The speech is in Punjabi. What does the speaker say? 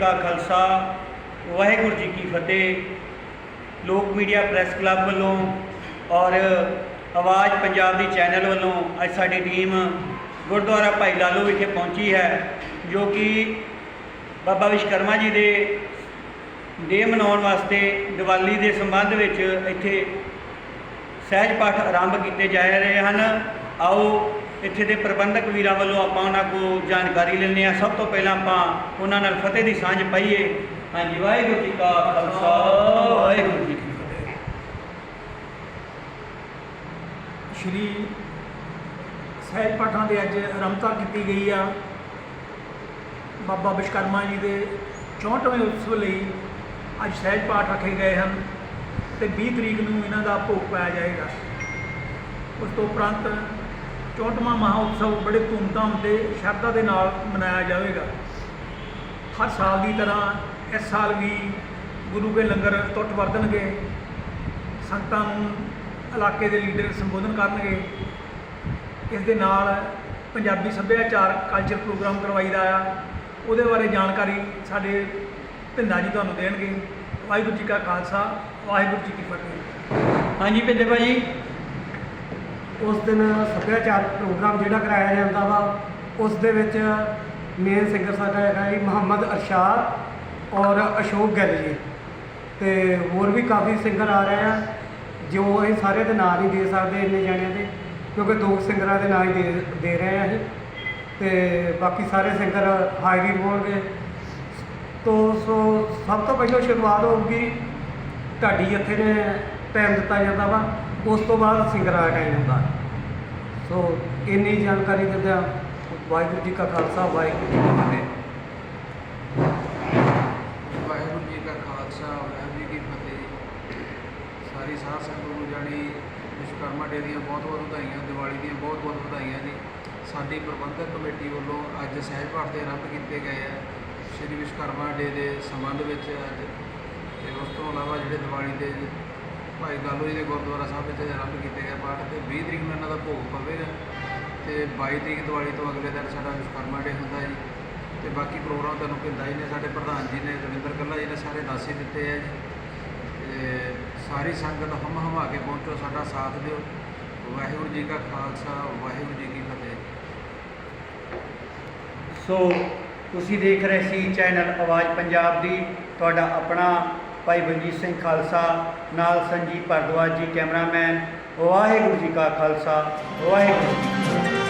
ਕਾ ਖਾਲਸਾ, ਵਾਹਿਗੁਰੂ ਜੀ ਕੀ ਫਤਿਹ। ਲੋਕ ਮੀਡੀਆ ਪ੍ਰੈਸ ਕਲੱਬ ਵੱਲੋਂ ਔਰ ਆਵਾਜ਼ ਪੰਜਾਬ ਦੀ ਚੈਨਲ ਵੱਲੋਂ ਅੱਜ ਸਾਡੀ ਟੀਮ ਗੁਰਦੁਆਰਾ ਭਾਈ ਲਾਲੋ ਵਿਖੇ ਪਹੁੰਚੀ ਹੈ, ਜੋ ਕਿ ਬਾਬਾ ਵਿਸ਼ਕਰਮਾ ਜੀ ਦੇ ਡੇ ਮਨਾਉਣ ਵਾਸਤੇ ਦੀਵਾਲੀ ਦੇ ਸੰਬੰਧ ਵਿੱਚ ਇੱਥੇ ਸਹਿਜ ਪਾਠ ਆਰੰਭ ਕੀਤੇ ਜਾ ਰਹੇ ਹਨ। ਆਓ ਇੱਥੇ ਦੇ ਪ੍ਰਬੰਧਕ ਵੀਰਾਂ ਵੱਲੋਂ ਆਪਾਂ ਉਹਨਾਂ ਕੋਲ ਜਾਣਕਾਰੀ ਲੈਂਦੇ ਹਾਂ। ਸਭ ਤੋਂ ਪਹਿਲਾਂ ਆਪਾਂ ਉਹਨਾਂ ਨਾਲ ਫਤਿਹ ਦੀ ਸਾਂਝ ਪਾਈਏ। ਹਾਂਜੀ, ਵਾਹਿਗੁਰੂ ਜੀ ਕਾ ਖਾਲਸਾ। ਵਾਹਿਗੁਰੂ ਜੀ ਕੀ ਫਤਿਹ। ਸ਼੍ਰੀ ਸਹਿਜ ਪਾਠਾਂ ਦੇ ਅੱਜ ਆਰੰਭਤਾ ਕੀਤੀ ਗਈ ਆ। ਬਾਬਾ ਵਿਸ਼ਕਰਮਾ ਜੀ ਦੇ 64ਵੇਂ ਉਤਸਵ ਲਈ ਅੱਜ ਸਹਿਜ ਪਾਠ ਰੱਖੇ ਗਏ ਹਨ ਤੇ 20 ਤਰੀਕ ਨੂੰ ਇਹਨਾਂ ਦਾ ਭੋਗ ਪਾਇਆ ਜਾਏਗਾ। ਉਸ ਤੋਂ ਉਪਰੰਤ 64ਵਾਂ ਮਹਾਉਤਸਵ ਬੜੇ ਧੂਮਧਾਮ ਤੇ ਸ਼ਰਧਾ ਦੇ ਨਾਲ ਮਨਾਇਆ ਜਾਵੇਗਾ। ਹਰ ਸਾਲ ਦੀ ਤਰ੍ਹਾਂ ਇਸ ਸਾਲ ਵੀ ਗੁਰੂ ਕੇ ਲੰਗਰ ਟੁੱਟ ਵਰਤਣਗੇ। ਸੰਗਤਾਂ ਨੂੰ ਇਲਾਕੇ ਦੇ ਲੀਡਰ ਸੰਬੋਧਨ ਕਰਨਗੇ। ਇਸ ਦੇ ਨਾਲ ਪੰਜਾਬੀ ਸੱਭਿਆਚਾਰ ਕਲਚਰ ਪ੍ਰੋਗਰਾਮ ਕਰਵਾਈਦਾ ਆ। ਉਹਦੇ ਬਾਰੇ ਜਾਣਕਾਰੀ ਸਾਡੇ ਭਿੰਦਾ ਜੀ ਤੁਹਾਨੂੰ ਦੇਣਗੇ। ਵਾਹਿਗੁਰੂ ਜੀ ਕਾ ਖਾਲਸਾ, ਵਾਹਿਗੁਰੂ ਜੀ ਕੀ ਫਤਿਹ। ਹਾਂਜੀ ਪਿੰਦੇ ਭਾਜੀ। ਉਸ ਦਿਨ ਸੱਭਿਆਚਾਰ ਪ੍ਰੋਗਰਾਮ ਜਿਹੜਾ ਕਰਾਇਆ ਜਾਂਦਾ ਵਾ, ਉਸ ਦੇ ਵਿੱਚ ਮੇਨ ਸਿੰਗਰ ਸਾਡਾ ਹੈਗਾ ਜੀ ਮੁਹੰਮਦ ਅਰਸ਼ਾਦ ਔਰ ਅਸ਼ੋਕ ਗਿੱਲ ਜੀ। ਤੇ ਹੋਰ ਵੀ ਕਾਫੀ ਸਿੰਗਰ ਆ ਰਹੇ ਆ, ਜੋ ਅਸੀਂ ਸਾਰੇ ਦੇ ਨਾਂ ਨਹੀਂ ਦੇ ਸਕਦੇ ਇੰਨੇ ਜਣਿਆਂ ਦੇ, ਕਿਉਂਕਿ ਦੋ ਸਿੰਗਰਾਂ ਦੇ ਨਾਂ ਹੀ ਦੇ ਦੇ ਰਹੇ ਆ ਅਸੀਂ। ਤੇ ਬਾਕੀ ਸਾਰੇ ਸਿੰਗਰ ਹਾਜ਼ਰੀ ਹੋਣਗੇ। ਤੋ ਸੋ ਸਭ ਤੋਂ ਪਹਿਲਾਂ ਸ਼ੁਰੂਆਤ ਹੋਊਗੀ ਢਾਡੀ ਜੱਥੇ ਨੇ ਟਾਈਮ ਦਿੱਤਾ ਜਾਂਦਾ ਵਾ। ਉਸ ਤੋਂ ਬਾਅਦ ਸਿੰਗਰਾ ਦਾ ਟਾਈਮ ਹੁੰਦਾ। ਸੋ ਇੰਨੀ ਜਾਣਕਾਰੀ ਦਿੰਦਿਆਂ ਵਾਹਿਗੁਰੂ ਜੀ ਕਾ ਖਾਲਸਾ, ਵਾਹਿਗੁਰੂ ਜੀ ਕੀ ਫਤਿਹ। ਵਾਹਿਗੁਰੂ ਜੀ ਕਾ ਖਾਲਸਾ, ਵਾਹਿਗੁਰੂ ਜੀ ਕੀ ਫਤਿਹ। ਸਾਰੀ ਸਾਧ ਸੰਗਤ ਨੂੰ ਜਾਣੀ ਵਿਸ਼ਵਕਰਮਾ ਡੇ ਦੀਆਂ ਬਹੁਤ ਬਹੁਤ ਵਧਾਈਆਂ, ਦੀਵਾਲੀ ਦੀਆਂ ਬਹੁਤ ਬਹੁਤ ਵਧਾਈਆਂ ਜੀ। ਸਾਡੀ ਪ੍ਰਬੰਧਕ ਕਮੇਟੀ ਵੱਲੋਂ ਅੱਜ ਸਹਿਜ ਪਾਠ ਦੇ ਆਰੰਭ ਕੀਤੇ ਗਏ ਆ, ਸ਼੍ਰੀ ਵਿਸ਼ਵਕਰਮਾ ਡੇ ਦੇ ਸੰਬੰਧ ਵਿੱਚ ਅੱਜ। ਤੇ ਉਸ ਤੋਂ ਇਲਾਵਾ ਜਿਹੜੇ ਦੀਵਾਲੀ ਦੇ ਭਾਈ ਗਾਲੋ ਜੀ ਦੇ ਗੁਰਦੁਆਰਾ ਸਾਹਿਬ ਵਿੱਚ ਆਰੰਭ ਕੀਤੇ ਗਏ ਪਾਠ ਤੇ 20 ਤਰੀਕ ਨੂੰ ਇਹਨਾਂ ਦਾ ਭੋਗ ਪਵੇਗਾ ਤੇ 22 ਤਰੀਕ ਦੀਵਾਲੀ ਤੋਂ ਅਗਲੇ ਦਿਨ ਸਾਡਾ ਵਿਸ਼ਵਕਰਮਾ ਡੇ ਹੁੰਦਾ ਜੀ। ਤੇ ਬਾਕੀ ਪ੍ਰੋਗਰਾਮ ਤੁਹਾਨੂੰ ਭਿੰਦਾ ਜੀ ਨੇ, ਸਾਡੇ ਪ੍ਰਧਾਨ ਜੀ ਨੇ, ਰਵਿੰਦਰ ਕੱਲਾ ਜੀ ਨੇ ਸਾਰੇ ਦੱਸ ਹੀ ਦਿੱਤੇ ਆ ਜੀ। ਤੇ ਸਾਰੀ ਸੰਗਤ ਹਮ ਹਮਾ ਕੇ ਪਹੁੰਚੋ, ਸਾਡਾ ਸਾਥ ਦਿਓ। ਵਾਹਿਗੁਰੂ ਜੀ ਕਾ ਖਾਲਸਾ, ਵਾਹਿਗੁਰੂ ਜੀ ਕੀ ਫਤਿਹ। ਸੋ ਤੁਸੀਂ ਦੇਖ ਰਹੇ ਸੀ ਚੈਨਲ ਆਵਾਜ਼ ਪੰਜਾਬ ਦੀ, ਤੁਹਾਡਾ ਆਪਣਾ ਭਾਈ ਬਲਜੀਤ ਸਿੰਘ ਖਾਲਸਾ, ਨਾਲ ਸੰਜੀਵ ਭਰਦਵਾਜ ਜੀ ਕੈਮਰਾਮੈਨ, ਵਾਹਿਗੁਰੂ ਜੀ ਕਾ ਖਾਲਸਾ, ਵਾਹਿਗੁਰੂ ਜੀ